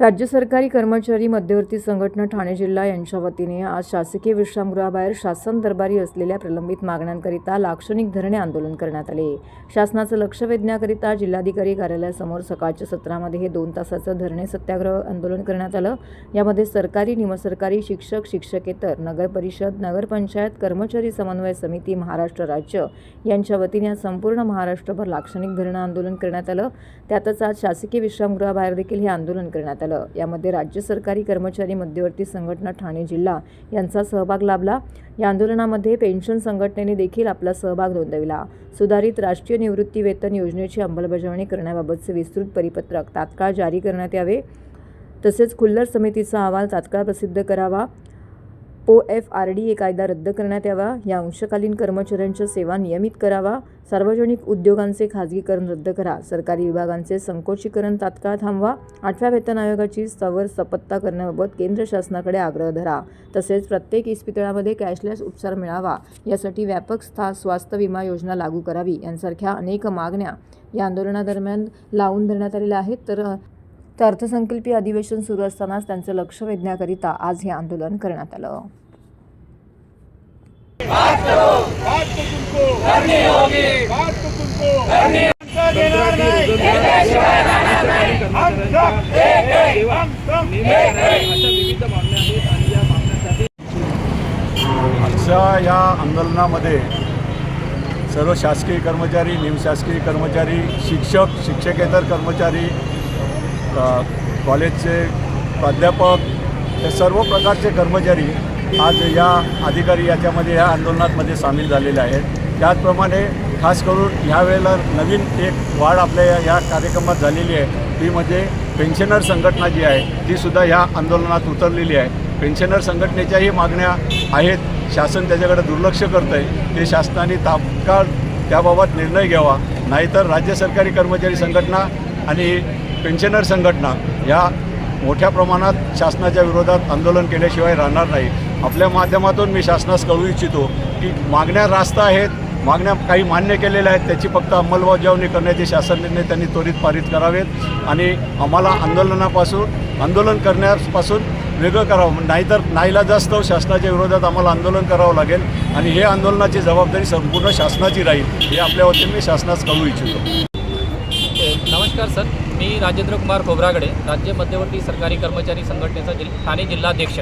राज्य सरकारी कर्मचारी मध्यवर्ती संघटना ठाणे जिल्हा यांच्या वतीने आज शासकीय विश्रामगृहाबाहेर शासन दरबारी असलेल्या प्रलंबित मागण्यांकरिता लाक्षणिक धरणे आंदोलन करण्यात आले. शासनाचं लक्ष वेधण्याकरिता जिल्हाधिकारी कार्यालयासमोर सकाळच्या सत्रामध्ये हे दोन तासाचं धरणे सत्याग्रह आंदोलन करण्यात आलं. यामध्ये सरकारी निमसरकारी शिक्षक शिक्षकेतर नगर परिषद नगरपंचायत कर्मचारी समन्वय समिती महाराष्ट्र राज्य यांच्या वतीने आज संपूर्ण महाराष्ट्रभर लाक्षणिक धरणं आंदोलन करण्यात आलं. त्यातच आज शासकीय विश्रामगृहाबाहेर देखील हे आंदोलन करण्यात आलं. यामध्ये राज्य सरकारी कर्मचारी मध्यवर्ती संघटना ठाणे जिल्हा यांचा सहभाग लाभला. या आंदोलनामध्ये पेन्शन संघटनेने देखील आपला सहभाग नोंदविला. सुधारित राष्ट्रीय निवृत्ती वेतन योजनेची अंमलबजावणी करण्याबाबतचे विस्तृत परिपत्रक तात्काळ जारी करण्यात यावे. तसेच खुल्लर समितीचा अहवाल तात्काळ प्रसिद्ध करावा. O F R D A कायदा रद्द करण्यात यावा. या अंशकालीन कर्मचाऱ्यांच्या सेवा नियमित करावा. सार्वजनिक उद्योगांचे खाजगीकरण रद्द करा. सरकारी विभागांचे संकोचीकरण तात्काळ थांबवा. आठव्या वेतन आयोगाची सवर सपत्ता करण्याबाबत केंद्र शासनाकडे आग्रह धरा. तसेच प्रत्येक इस्पितळामध्ये कॅशलेस उपचार मिळावा. यासाठी व्यापक स्था स्वास्थ्य विमा योजना लागू करावी. यांसारख्या अनेक मागण्या या आंदोलनादरम्यान लावून धरण्यात आलेल्या आहेत. तर तर अर्थसंकल्पीय अधिवेशन सुरू असतानाच त्यांचं लक्ष वेधण्याकरिता आज हे आंदोलन करण्यात आलं. बात तो तुमको करनी होगी। बात तो तुमको करनी देणार नाही हम सब एक एक हम सब। एक एक आजच्या या आंदोलनामध्ये सर्व शासकीय कर्मचारी निमशासकीय कर्मचारी शिक्षक शिक्षकेतर कर्मचारी कॉलेजचे प्राध्यापक हे सर्व प्रकारचे कर्मचारी आज या अधिकारी याच्यामध्ये या आंदोलनामध्ये सामील झालेले आहेत. त्याचप्रमाणे खास करून ह्या वेळेला नवीन एक वाढ आपल्या या- या कार्यक्रमात झालेली आहे. ती म्हणजे पेन्शनर संघटना जी आहे ती सुद्धा ह्या आंदोलनात उतरलेली आहे. पेन्शनर संघटनेच्याही मागण्या आहेत. शासन त्याच्याकडे दुर्लक्ष करतं आहे ते शासनाने तात्काळ त्याबाबत निर्णय घ्यावा. नाहीतर राज्य सरकारी कर्मचारी संघटना आणि पेन्शनर संघटना या मोठ्या प्रमाणात शासनाच्या विरोधात आंदोलन केल्याशिवाय राहणार नाही. आपल्या माध्यमातून मी शासनास कळू इच्छितो की मागण्या रास्त आहेत मागण्या काही मान्य केलेल्या आहेत त्याची फक्त अंमलबजावणी करण्याचे शासन निर्णय त्यांनी त्वरित पारित करावेत आणि आम्हाला आंदोलनापासून आंदोलन करण्यापासून वेगळं करावं. नाहीतर नाईलाजास्तव शासनाच्या विरोधात आम्हाला आंदोलन करावं लागेल आणि हे आंदोलनाची जबाबदारी संपूर्ण शासनाची राहील हे आपल्या वतीने मी शासनास कळू इच्छितो. नमस्कार सर. मी राजेंद्र कुमार खोबरागडे राज्य मध्यवर्ती सरकारी कर्मचारी संघटनेचा जिल ठाणे जिल्हाध्यक्ष.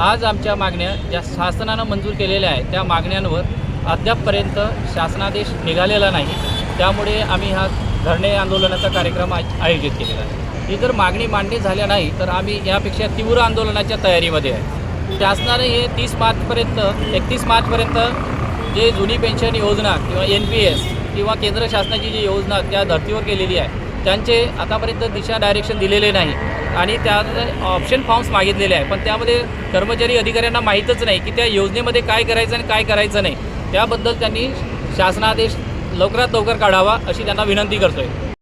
आज आमच्या मागण्या ज्या शासनानं मंजूर केलेल्या आहेत त्या मागण्यांवर अद्यापपर्यंत शासनादेश निघालेला नाही. त्यामुळे आम्ही हा धरणे आंदोलनाचा कार्यक्रम आयोजित केलेला आहे. ही जर मागणी मांडणी झाल्या नाही तर आम्ही यापेक्षा तीव्र आंदोलनाच्या तयारीमध्ये आहे. शासनाने हे तीस मार्चपर्यंत एकतीस मार्चपर्यंत जे जुनी पेन्शन योजना किंवा एन पी एस किंवा केंद्र शासनाची जी योजना त्या धर्तीवर केलेली आहे त्यांचे आतापर्यंत दिशा डायरेक्शन दिलेले नाही. आणि त्या ऑप्शन फॉर्म्स मागितलेले आहे. पण त्यामध्ये कर्मचारी अधिकाऱ्यांना माहीतच नाही की त्या योजनेमध्ये काय करायचं आणि काय करायचं नाही. त्याबद्दल त्यांनी शासनादेश लवकरात लवकर काढावा अशी त्यांना विनंती करतो आहे